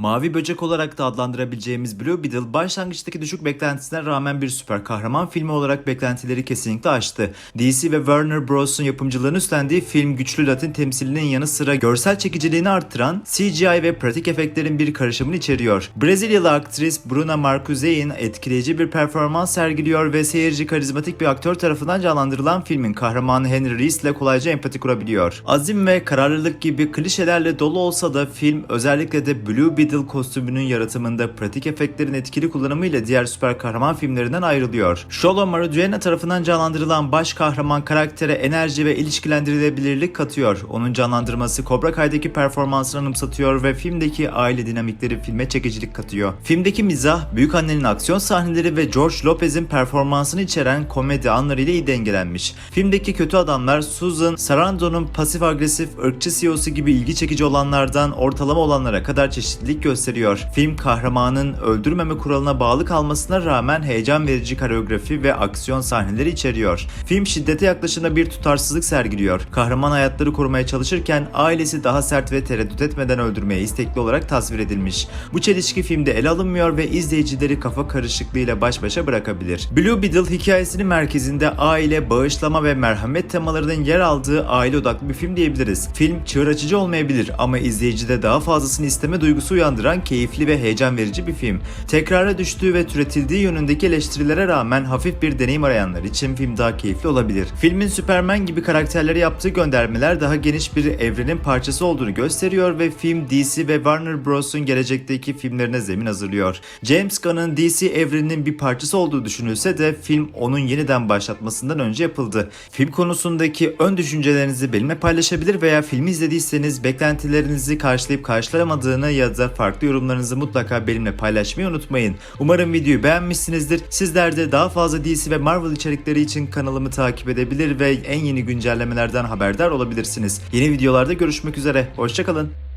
Mavi böcek olarak da adlandırabileceğimiz Blue Beetle başlangıçtaki düşük beklentisine rağmen bir süper kahraman filmi olarak beklentileri kesinlikle aştı. DC ve Warner Bros'un yapımcılığını üstlendiği film güçlü Latin temsilinin yanı sıra görsel çekiciliğini arttıran CGI ve pratik efektlerin bir karışımını içeriyor. Brezilyalı aktris Bruna Marquez'in etkileyici bir performans sergiliyor ve seyirci karizmatik bir aktör tarafından canlandırılan filmin kahramanı Henry Reese ile kolayca empati kurabiliyor. Azim ve kararlılık gibi klişelerle dolu olsa da film özellikle de Blue Beetle kostümünün yaratımında pratik efektlerin etkili kullanımıyla diğer süper kahraman filmlerinden ayrılıyor. Xolo Mariduena tarafından canlandırılan baş kahraman karaktere enerji ve ilişkilendirilebilirlik katıyor. Onun canlandırması Cobra Kai'deki performansını anımsatıyor ve filmdeki aile dinamikleri filme çekicilik katıyor. Filmdeki mizah, büyük annenin aksiyon sahneleri ve George Lopez'in performansını içeren komedi anlarıyla iyi dengelenmiş. Filmdeki kötü adamlar Susan Sarandon'un pasif agresif ırkçı CEO'su gibi ilgi çekici olanlardan ortalama olanlara kadar çeşitlilik gösteriyor. Film kahramanın öldürmeme kuralına bağlı kalmasına rağmen heyecan verici koreografi ve aksiyon sahneleri içeriyor. Film şiddete yaklaşımda bir tutarsızlık sergiliyor. Kahraman hayatları korumaya çalışırken ailesi daha sert ve tereddüt etmeden öldürmeye istekli olarak tasvir edilmiş. Bu çelişki filmde ele alınmıyor ve izleyicileri kafa karışıklığıyla baş başa bırakabilir. Blue Beetle hikayesinin merkezinde aile, bağışlama ve merhamet temalarının yer aldığı aile odaklı bir film diyebiliriz. Film çığır açıcı olmayabilir ama izleyicide daha fazlasını isteme duygusu uyandıran keyifli ve heyecan verici bir film. Tekrara düştüğü ve türetildiği yönündeki eleştirilere rağmen hafif bir deneyim arayanlar için film daha keyifli olabilir. Filmin Superman gibi karakterlere yaptığı göndermeler daha geniş bir evrenin parçası olduğunu gösteriyor ve film DC ve Warner Bros'un gelecekteki filmlerine zemin hazırlıyor. James Gunn'ın DC evreninin bir parçası olduğu düşünülse de film onun yeniden başlatmasından önce yapıldı. Film konusundaki ön düşüncelerinizi benimle paylaşabilir veya filmi izlediyseniz beklentilerinizi karşılayıp karşılayamadığını ya da farklı yorumlarınızı mutlaka benimle paylaşmayı unutmayın. Umarım videoyu beğenmişsinizdir. Sizler de daha fazla DC ve Marvel içerikleri için kanalımı takip edebilir ve en yeni güncellemelerden haberdar olabilirsiniz. Yeni videolarda görüşmek üzere. Hoşçakalın.